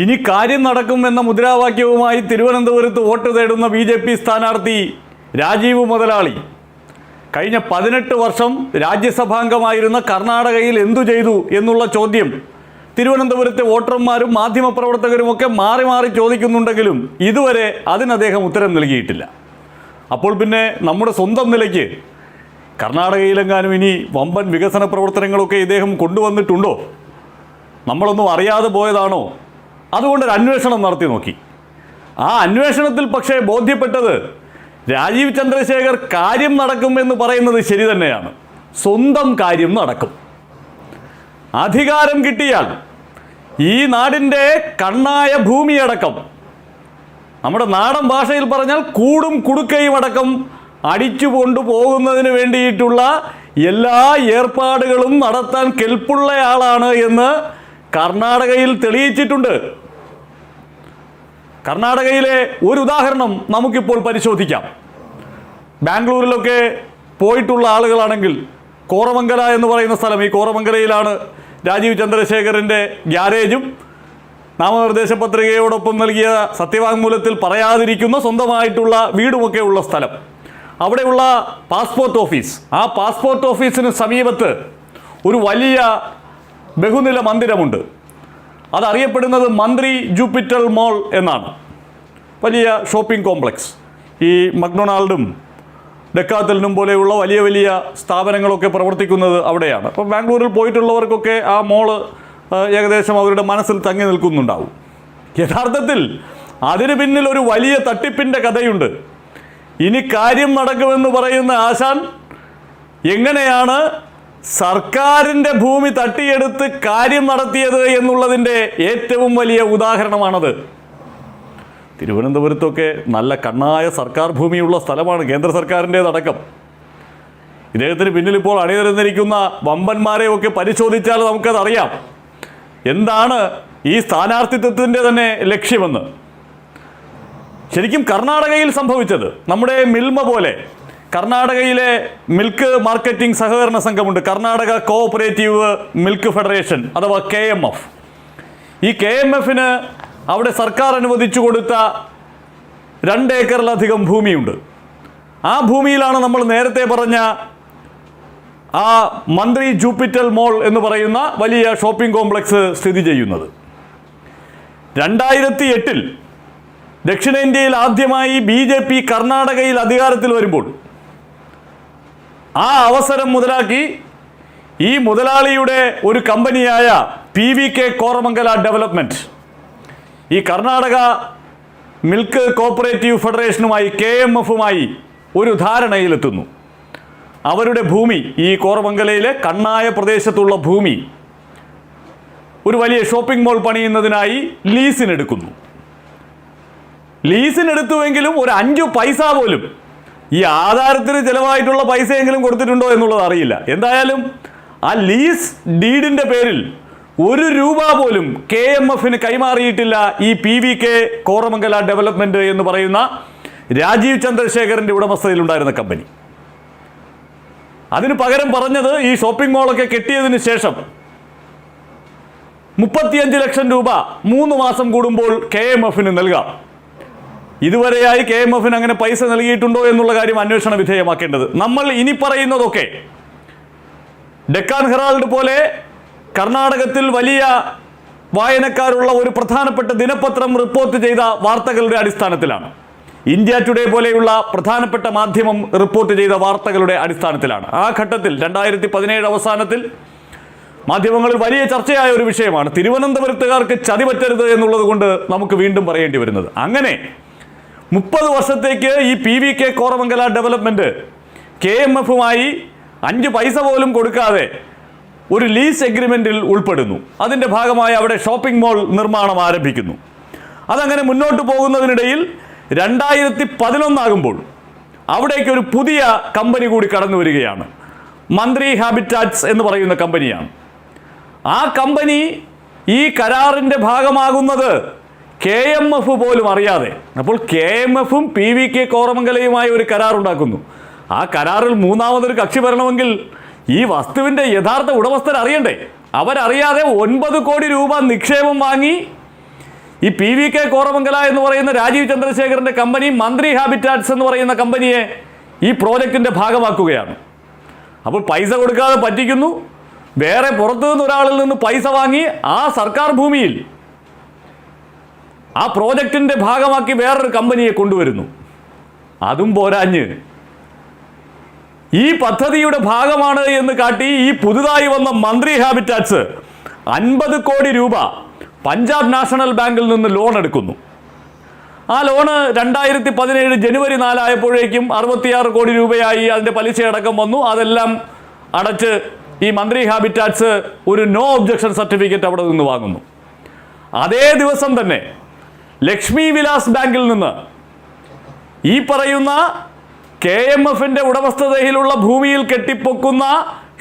ഇനി കാര്യം നടക്കും എന്ന മുദ്രാവാക്യവുമായി തിരുവനന്തപുരത്ത് വോട്ട് തേടുന്ന ബി ജെ പി സ്ഥാനാർത്ഥി രാജീവ് മുതലാളി. കഴിഞ്ഞ പതിനെട്ട് വർഷം രാജ്യസഭാംഗമായിരുന്ന കർണാടകയിൽ എന്തു ചെയ്തു എന്നുള്ള ചോദ്യം. തിരുവനന്തപുരത്തെ വോട്ടർമാരും മാധ്യമപ്രവർത്തകരും ഒക്കെ മാറി മാറി ചോദിക്കുന്നുണ്ടെങ്കിലും ഇതുവരെ അതിനദ്ദേഹം ഉത്തരം നൽകിയിട്ടില്ല. അപ്പോൾ പിന്നെ നമ്മുടെ സ്വന്തം നിലയ്ക്ക് കർണാടകയിലെങ്ങാനും ഇനി വമ്പൻ വികസന പ്രവർത്തനങ്ങളൊക്കെ ഇദ്ദേഹം കൊണ്ടുവന്നിട്ടുണ്ടോ? നമ്മളൊന്നും അറിയാതെ പോയതാണോ? അതുകൊണ്ടൊരു അന്വേഷണം നടത്തി നോക്കി. ആ അന്വേഷണത്തിൽ പക്ഷേ ബോധ്യപ്പെട്ടത് രാജീവ് ചന്ദ്രശേഖർ കാര്യം നടക്കുമെന്ന് പറയുന്നത് ശരി തന്നെയാണ്. സ്വന്തം കാര്യം നടക്കും. അധികാരം കിട്ടിയാൽ ഈ നാടിന്റെ കണ്ണായ ഭൂമിയടക്കം നമ്മുടെ നാടൻ ഭാഷയിൽ പറഞ്ഞാൽ കൂടും കുടുക്കയും അടക്കം അടിച്ചു കൊണ്ടുപോകുന്നതിന് വേണ്ടിയിട്ടുള്ള എല്ലാ ഏർപ്പാടുകളും നടത്താൻ കെൽപ്പുള്ളയാളാണ് എന്ന് കർണാടകയിൽ തെളിയിച്ചിട്ടുണ്ട്. കർണാടകയിലെ ഒരു ഉദാഹരണം നമുക്കിപ്പോൾ പരിശോധിക്കാം. ബാംഗ്ലൂരിലൊക്കെ പോയിട്ടുള്ള ആളുകളാണെങ്കിൽ കോറമംഗല എന്ന് പറയുന്ന സ്ഥലം ഈ കോറമംഗലയിലാണ് രാജീവ് ചന്ദ്രശേഖരന്റെ ഗ്യാരേജും നാമനിർദ്ദേശ പത്രികയോടൊപ്പം നൽകിയ സത്യവാങ്മൂലത്തിൽ പറയാതിരിക്കുന്ന സ്വന്തമായിട്ടുള്ള വീടുമൊക്കെ ഉള്ള സ്ഥലം. അവിടെയുള്ള പാസ്പോർട്ട് ഓഫീസ്. ആ പാസ്പോർട്ട് ഓഫീസിന് സമീപത്ത് ഒരു വലിയ ബഹുനില മന്ദിരമുണ്ട്. അതറിയപ്പെടുന്നത് മന്ത്രി ജൂപ്പിറ്റൽ മോൾ എന്നാണ്. വലിയ ഷോപ്പിംഗ് കോംപ്ലക്സ്. ഈ മക്ഡൊണാൾഡും ഡെക്കാത്തലിനും പോലെയുള്ള വലിയ വലിയ സ്ഥാപനങ്ങളൊക്കെ പ്രവർത്തിക്കുന്നത് അവിടെയാണ്. അപ്പോൾ ബാംഗ്ലൂരിൽ പോയിട്ടുള്ളവർക്കൊക്കെ ആ മോൾ ഏകദേശം അവരുടെ മനസ്സിൽ തങ്ങി നിൽക്കുന്നുണ്ടാവും. യഥാർത്ഥത്തിൽ അതിന് പിന്നിൽ ഒരു വലിയ തട്ടിപ്പിന്റെ കഥയുണ്ട്. ഇനി കാര്യം നടക്കുമെന്ന് പറയുന്ന ആശാൻ എങ്ങനെയാണ് സർക്കാരിന്റെ ഭൂമി തട്ടിയെടുത്ത് കാര്യം നടത്തിയത് എന്നുള്ളതിന്റെ ഏറ്റവും വലിയ ഉദാഹരണമാണത്. തിരുവനന്തപുരത്തൊക്കെ നല്ല കണ്ണായ സർക്കാർ ഭൂമിയുള്ള സ്ഥലമാണ് കേന്ദ്ര സർക്കാരിന്റേതടക്കം ഇദ്ദേഹത്തിന് പിന്നിൽ ഇപ്പോൾ അണിനിരന്നിരിക്കുന്ന വമ്പന്മാരെയൊക്കെ പരിശോധിച്ചാൽ നമുക്കതറിയാം. എന്താണ് ഈ സ്ഥാനാർത്ഥിത്വത്തിന്റെ തന്നെ ലക്ഷ്യമെന്ന്. ശരിക്കും കർണാടകയിൽ സംഭവിച്ചത്. നമ്മുടെ മിൽമ പോലെ കർണാടകയിലെ മിൽക്ക് മാർക്കറ്റിംഗ് സഹകരണ സംഘമുണ്ട്. കർണാടക കോഓപ്പറേറ്റീവ് മിൽക്ക് ഫെഡറേഷൻ അഥവാ കെ എം എഫ് ഈ കെ എം എഫിന് അവിടെ സർക്കാർ അനുവദിച്ചു കൊടുത്ത രണ്ട് ഏക്കറിലധികം ഭൂമിയുണ്ട്. ആ ഭൂമിയിലാണ് നമ്മൾ നേരത്തെ പറഞ്ഞ ആ മന്ത്രി ജൂപ്പിറ്റൽ മോൾ എന്ന് പറയുന്ന വലിയ ഷോപ്പിംഗ് കോംപ്ലക്സ് സ്ഥിതി ചെയ്യുന്നത്. രണ്ടായിരത്തി എട്ടിൽ ദക്ഷിണേന്ത്യയിൽ ആദ്യമായി ബി ജെ പി കർണാടകയിൽ അധികാരത്തിൽ വരുമ്പോൾ ആ അവസരം മുതലാക്കി ഈ മുതലാളിയുടെ ഒരു കമ്പനിയായ P V K Koramangala development ഈ കർണാടക മിൽക്ക് കോപ്പറേറ്റീവ് ഫെഡറേഷനുമായി കെ എം എഫുമായി ഒരു ധാരണയിലെത്തുന്നു. അവരുടെ ഭൂമി ഈ കോറമംഗലയിലെ കണ്ണായ പ്രദേശത്തുള്ള ഭൂമി ഒരു വലിയ ഷോപ്പിംഗ് മോൾ പണിയുന്നതിനായി ലീസിനെടുക്കുന്നു. ലീസിനെടുത്തുവെങ്കിലും ഒരു അഞ്ചു പൈസ പോലും ഈ ആധാരത്തിന് ചിലവായിട്ടുള്ള പൈസയെങ്കിലും കൊടുത്തിട്ടുണ്ടോ എന്നുള്ളത് അറിയില്ല. എന്തായാലും ആ ലീസ് ഡീഡിന്റെ പേരിൽ ഒരു രൂപ പോലും കെ എം എഫിന് കൈമാറിയിട്ടില്ല ഈ P V K Koramangala development എന്ന് പറയുന്ന രാജീവ് ചന്ദ്രശേഖറിന്റെ ഉടമസ്ഥതയിലുണ്ടായിരുന്ന കമ്പനി അതിന് പകരം പറഞ്ഞത് ഈ ഷോപ്പിംഗ് മോളൊക്കെ കെട്ടിയതിന് ശേഷം മുപ്പത്തിയഞ്ച് ലക്ഷം രൂപ മൂന്ന് മാസം കൂടുമ്പോൾ കെ എം എഫിന് നൽകാം. ഇതുവരെയായി കെ എം എഫിന് അങ്ങനെ പൈസ നൽകിയിട്ടുണ്ടോ എന്നുള്ള കാര്യം അന്വേഷണ വിധേയമാക്കേണ്ടത്. നമ്മൾ ഇനി പറയുന്നതൊക്കെ ഡെക്കാൻ ഹെറാൾഡ് പോലെ കർണാടകത്തിൽ വലിയ വായനക്കാരുള്ള ഒരു പ്രധാനപ്പെട്ട ദിനപത്രം റിപ്പോർട്ട് ചെയ്ത വാർത്തകളുടെ അടിസ്ഥാനത്തിലാണ്. ഇന്ത്യ ടുഡേ പോലെയുള്ള പ്രധാനപ്പെട്ട മാധ്യമം റിപ്പോർട്ട് ചെയ്ത വാർത്തകളുടെ അടിസ്ഥാനത്തിലാണ്. ആ ഘട്ടത്തിൽ രണ്ടായിരത്തി പതിനേഴ് അവസാനത്തിൽ മാധ്യമങ്ങളിൽ വലിയ ചർച്ചയായ ഒരു വിഷയമാണ്. തിരുവനന്തപുരത്തുകാർക്ക് ചതി പറ്റരുത് എന്നുള്ളത് കൊണ്ട് നമുക്ക് വീണ്ടും പറയേണ്ടി വരുന്നത്. അങ്ങനെ മുപ്പത് വർഷത്തേക്ക് ഈ P V K Koramangala development K M എഫുമായി അഞ്ച് പൈസ പോലും കൊടുക്കാതെ ഒരു ലീസ് എഗ്രിമെന്റിൽ ഉൾപ്പെടുന്നു. അതിന്റെ ഭാഗമായി അവിടെ ഷോപ്പിംഗ് മോൾ നിർമ്മാണം ആരംഭിക്കുന്നു. അതങ്ങനെ മുന്നോട്ട് പോകുന്നതിനിടയിൽ രണ്ടായിരത്തി പതിനൊന്നാകുമ്പോൾ അവിടേക്ക് ഒരു പുതിയ കമ്പനി കൂടി കടന്നു വരികയാണ്. മന്ത്രി ഹാബിറ്റാറ്റ്സ് എന്ന് പറയുന്ന കമ്പനിയാണ് ആ കമ്പനി ഈ കരാറിന്റെ ഭാഗമാകുന്നത് കെ എം എഫ് പോലും അറിയാതെ. അപ്പോൾ കെ എം എഫും പി വി കെ കോറമംഗലയുമായി ഒരു കരാർ ഉണ്ടാക്കുന്നു. ആ കരാറിൽ മൂന്നാമതൊരു കക്ഷി വരണമെങ്കിൽ ഈ വസ്തുവിന്റെ യഥാർത്ഥ ഉടമസ്ഥർ അറിയണ്ടേ? അവരറിയാതെ ഒൻപത് കോടി രൂപ നിക്ഷേപം വാങ്ങി ഈ പി വി കെ കോറമംഗല എന്ന് പറയുന്ന രാജീവ് ചന്ദ്രശേഖരന്റെ കമ്പനി മന്ത്രി ഹാബിറ്റാറ്റ്സ് എന്ന് പറയുന്ന കമ്പനിയെ ഈ പ്രോജക്റ്റിന്റെ ഭാഗമാക്കുകയാണ്. അപ്പോൾ പൈസ കൊടുക്കാതെ പറ്റിക്കുന്നു. വേറെ പുറത്തു നിന്ന് ഒരാളിൽ നിന്ന് പൈസ വാങ്ങി ആ സർക്കാർ ഭൂമിയിൽ ആ പ്രോജക്റ്റിന്റെ ഭാഗമാക്കി വേറൊരു കമ്പനിയെ കൊണ്ടുവരുന്നു. അതും പോരാഞ്ഞ്. ഈ പദ്ധതിയുടെ ഭാഗമാണ് എന്ന് കാട്ടി ഈ പുതുതായി വന്ന മന്ത്രി ഹാബിറ്റാറ്റ്സ് അൻപത് കോടി രൂപ പഞ്ചാബ് നാഷണൽ ബാങ്കിൽ നിന്ന് ലോൺ എടുക്കുന്നു. ആ ലോണ് രണ്ടായിരത്തി പതിനേഴ് ജനുവരി നാലായപ്പോഴേക്കും അറുപത്തിയാറ് കോടി രൂപയായി അതിന്റെ പലിശയടക്കം വന്നു. അതെല്ലാം അടച്ച് ഈ മന്ത്രി ഹാബിറ്റാറ്റ്സ് ഒരു നോ ഒബ്ജക്ഷൻ സർട്ടിഫിക്കറ്റ് അവിടെ നിന്ന് വാങ്ങുന്നു. അതേ ദിവസം തന്നെ ലക്ഷ്മി വിലാസ് ബാങ്കിൽ നിന്ന് ഈ പറയുന്ന കെ എം എഫിന്റെ ഉടമസ്ഥതയിലുള്ള ഭൂമിയിൽ കെട്ടിപ്പൊക്കുന്ന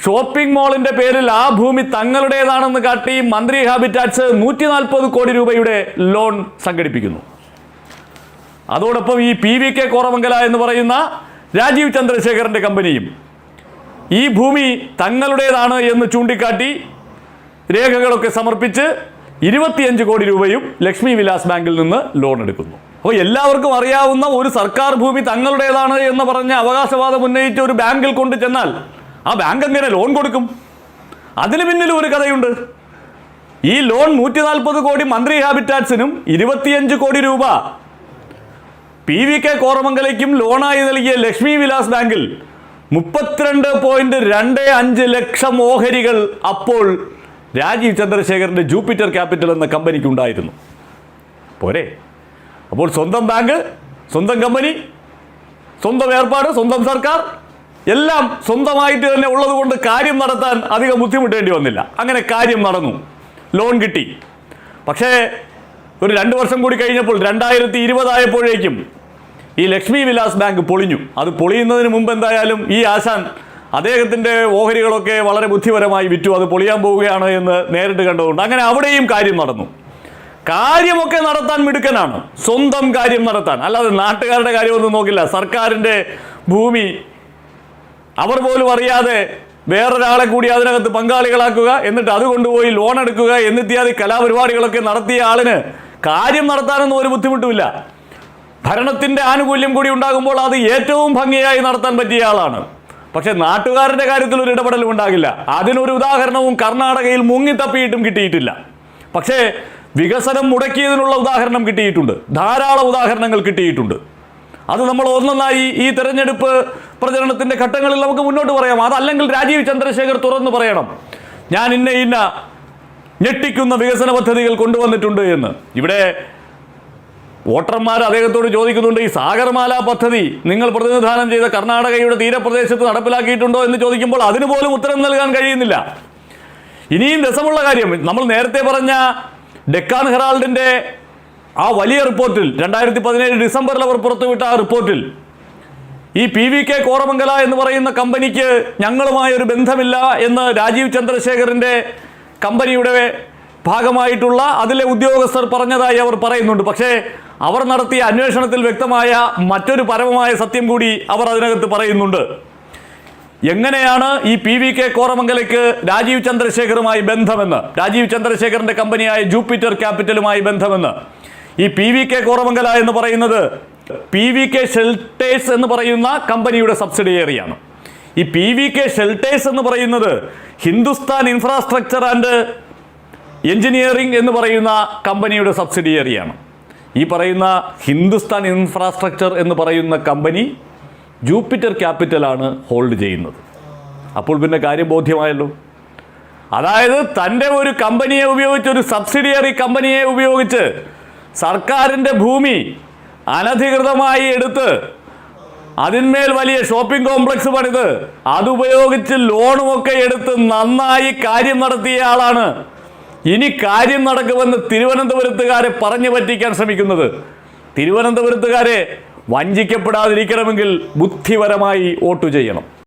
ഷോപ്പിംഗ് മാളിന്റെ പേരിൽ ആ ഭൂമി തങ്ങളുടേതാണെന്ന് കാട്ടി മന്ത്രി ഹാബിറ്റാറ്റ്സ് നൂറ്റി നാൽപ്പത് കോടി രൂപയുടെ ലോൺ സംഘടിപ്പിക്കുന്നു. അതോടൊപ്പം ഈ പി വി കെ കോറമംഗല എന്ന് പറയുന്ന രാജീവ് ചന്ദ്രശേഖരന്റെ കമ്പനിയും ഈ ഭൂമി തങ്ങളുടേതാണ് എന്ന് ചൂണ്ടിക്കാട്ടി രേഖകളൊക്കെ സമർപ്പിച്ച് ഇരുപത്തിയഞ്ച് കോടി രൂപയും ലക്ഷ്മി വിലാസ് ബാങ്കിൽ നിന്ന് ലോൺ എടുക്കുന്നു. അപ്പോൾ എല്ലാവർക്കും അറിയാവുന്ന ഒരു സർക്കാർ ഭൂമി തങ്ങളുടേതാണ് എന്ന് പറഞ്ഞ അവകാശവാദം ഉന്നയിച്ച ഒരു ബാങ്കിൽ കൊണ്ട് ചെന്നാൽ ആ ബാങ്ക് എങ്ങനെ ലോൺ കൊടുക്കും? അതിന് പിന്നിലും ഒരു കഥയുണ്ട്. ഈ ലോൺ നൂറ്റി നാൽപ്പത് കോടി മന്ത്രി ഹാബിറ്റാറ്റ്സിനും ഇരുപത്തിയഞ്ച് കോടി രൂപ പി വി കെ കോറമംഗലയ്ക്കും ലോണായി നൽകിയ ലക്ഷ്മി വിലാസ് ബാങ്കിൽ മുപ്പത്തിരണ്ട് പോയിന്റ് രണ്ട് അഞ്ച് ലക്ഷം ഓഹരികൾ അപ്പോൾ രാജീവ് ചന്ദ്രശേഖറിന്റെ ജൂപ്പിറ്റർ ക്യാപിറ്റൽ എന്ന കമ്പനിക്ക് ഉണ്ടായിരുന്നു. പോരെ. അപ്പോൾ സ്വന്തം ബാങ്ക് സ്വന്തം കമ്പനി സ്വന്തം ഏർപ്പാട് സ്വന്തം സർക്കാർ എല്ലാം സ്വന്തമായിട്ട് തന്നെ ഉള്ളത് കൊണ്ട് കാര്യം നടത്താൻ അധികം ബുദ്ധിമുട്ടേണ്ടി വന്നില്ല. അങ്ങനെ കാര്യം നടന്നു. ലോൺ കിട്ടി. പക്ഷേ ഒരു രണ്ട് വർഷം കൂടി കഴിഞ്ഞപ്പോൾ രണ്ടായിരത്തി ഇരുപതായപ്പോഴേക്കും ഈ ലക്ഷ്മി വിലാസ് ബാങ്ക് പൊളിഞ്ഞു. അത് പൊളിയുന്നതിന് മുമ്പ് എന്തായാലും ഈ ആശാൻ അദ്ദേഹത്തിന്റെ ഓഹരികളൊക്കെ വളരെ ബുദ്ധിപരമായി വിറ്റു. അത് പൊളിയാൻ പോവുകയാണ് എന്ന് നേരിട്ട് കണ്ടതുകൊണ്ട് അങ്ങനെ അവിടെയും കാര്യം നടന്നു. കാര്യമൊക്കെ നടത്താൻ മിടുക്കനാണ്. സ്വന്തം കാര്യം നടത്താൻ. അല്ലാതെ നാട്ടുകാരുടെ കാര്യമൊന്നും നോക്കില്ല. സർക്കാരിന്റെ ഭൂമി അവർ പോലും അറിയാതെ വേറൊരാളെ കൂടി അതിനകത്ത് പങ്കാളികളാക്കുക എന്നിട്ട് അത് കൊണ്ടുപോയി ലോൺ എടുക്കുക എന്നിത്യാദി കലാപരിപാടികളൊക്കെ നടത്തിയ ആളിന് കാര്യം നടത്താനൊന്നും ഒരു ബുദ്ധിമുട്ടുമില്ല. ഭരണത്തിന്റെ ആനുകൂല്യം കൂടി ഉണ്ടാകുമ്പോൾ അത് ഏറ്റവും ഭംഗിയായി നടത്താൻ പറ്റിയ ആളാണ്. പക്ഷെ നാട്ടുകാരുടെ കാര്യത്തിൽ ഒരു ഇടപെടലും ഉണ്ടാകില്ല. അതിനൊരു ഉദാഹരണവും കർണാടകയിൽ മുങ്ങിത്തപ്പിയിട്ടും കിട്ടിയിട്ടില്ല. പക്ഷേ വികസനം മുടക്കിയതിനുള്ള ഉദാഹരണം കിട്ടിയിട്ടുണ്ട്. ധാരാളം ഉദാഹരണങ്ങൾ കിട്ടിയിട്ടുണ്ട്. അത് നമ്മൾ ഒന്നൊന്നായി ഈ തെരഞ്ഞെടുപ്പ് പ്രചരണത്തിന്റെ ഘട്ടങ്ങളിൽ നമുക്ക് മുന്നോട്ട് പറയാം. അതല്ലെങ്കിൽ രാജീവ് ചന്ദ്രശേഖർ തുറന്നു പറയണം. ഞാൻ ഇന്ന ഇന്ന ഞെട്ടിക്കുന്ന വികസന പദ്ധതികൾ കൊണ്ടുവന്നിട്ടുണ്ട് എന്ന്. ഇവിടെ വോട്ടർമാർ അദ്ദേഹത്തോട് ചോദിക്കുന്നുണ്ട് ഈ സാഗർമാല പദ്ധതി നിങ്ങൾ പ്രതിനിധാനം ചെയ്ത കർണാടകയുടെ തീരപ്രദേശത്ത് നടപ്പിലാക്കിയിട്ടുണ്ടോ? എന്ന് ചോദിക്കുമ്പോൾ അതിന് പോലും ഉത്തരം നൽകാൻ കഴിയുന്നില്ല. ഇനിയും രസമുള്ള കാര്യം നമ്മൾ നേരത്തെ പറഞ്ഞ ഡെക്കാൻ ഹെറാൾഡിന്റെ ആ വലിയ റിപ്പോർട്ടിൽ രണ്ടായിരത്തി പതിനേഴ് ഡിസംബറിൽ അവർ പുറത്തുവിട്ട ആ റിപ്പോർട്ടിൽ ഈ പി വി കെ കോറമംഗല എന്ന് പറയുന്ന കമ്പനിക്ക് ഞങ്ങളുമായി ഒരു ബന്ധമില്ല എന്ന് രാജീവ് ചന്ദ്രശേഖറിന്റെ കമ്പനിയുടെ ഭാഗമായിട്ടുള്ള അതിലെ ഉദ്യോഗസ്ഥർ പറഞ്ഞതായി അവർ പറയുന്നുണ്ട്. പക്ഷേ അവർ നടത്തിയ അന്വേഷണത്തിൽ വ്യക്തമായ മറ്റൊരു പരമമായ സത്യം കൂടി അവർ അതിനകത്ത് പറയുന്നുണ്ട്. എങ്ങനെയാണ് ഈ പി വി കെ കോറമംഗലയ്ക്ക് രാജീവ് ചന്ദ്രശേഖറുമായി ബന്ധമെന്ന് രാജീവ് ചന്ദ്രശേഖറിന്റെ കമ്പനിയായ ജൂപ്പിറ്റർ ക്യാപിറ്റലുമായി ബന്ധമെന്ന്? ഈ പി വി കെ കോറമംഗല എന്ന് പറയുന്നത് പി വി കെ ഷെൽട്ടേഴ്സ് എന്ന് പറയുന്ന കമ്പനിയുടെ സബ്സിഡിയറിയാണ്. ഈ പി വി കെ ഷെൽട്ടേഴ്സ് എന്ന് പറയുന്നത് ഹിന്ദുസ്ഥാൻ ഇൻഫ്രാസ്ട്രക്ചർ ആൻഡ് എഞ്ചിനീയറിംഗ് എന്ന് പറയുന്ന കമ്പനിയുടെ സബ്സിഡിയറിയാണ്. ഈ പറയുന്ന ഹിന്ദുസ്ഥാൻ ഇൻഫ്രാസ്ട്രക്ചർ എന്ന് പറയുന്ന കമ്പനി ജൂപ്പിറ്റർ ക്യാപിറ്റലാണ് ഹോൾഡ് ചെയ്യുന്നത്. അപ്പോൾ പിന്നെ കാര്യം ബോധ്യമായല്ലോ. അതായത് തന്റെ ഒരു കമ്പനിയെ ഉപയോഗിച്ച് ഒരു സബ്സിഡിയറി കമ്പനിയെ ഉപയോഗിച്ച് സർക്കാരിന്റെ ഭൂമി അനധികൃതമായി എടുത്ത് അതിന്മേൽ വലിയ ഷോപ്പിംഗ് കോംപ്ലക്സ് പണിത് അതുപയോഗിച്ച് ലോണുമൊക്കെ എടുത്ത് നന്നായി കാര്യം നടത്തിയ ആളാണ് ഇനി കാര്യം നടക്കുമെന്ന് തിരുവനന്തപുരത്തുകാരെ പറഞ്ഞു പറ്റിക്കാൻ ശ്രമിക്കുന്നത്. തിരുവനന്തപുരത്തുകാരെ വഞ്ചിക്കപ്പെടാതിരിക്കണമെങ്കിൽ ബുദ്ധിപരമായി വോട്ട് ചെയ്യണം.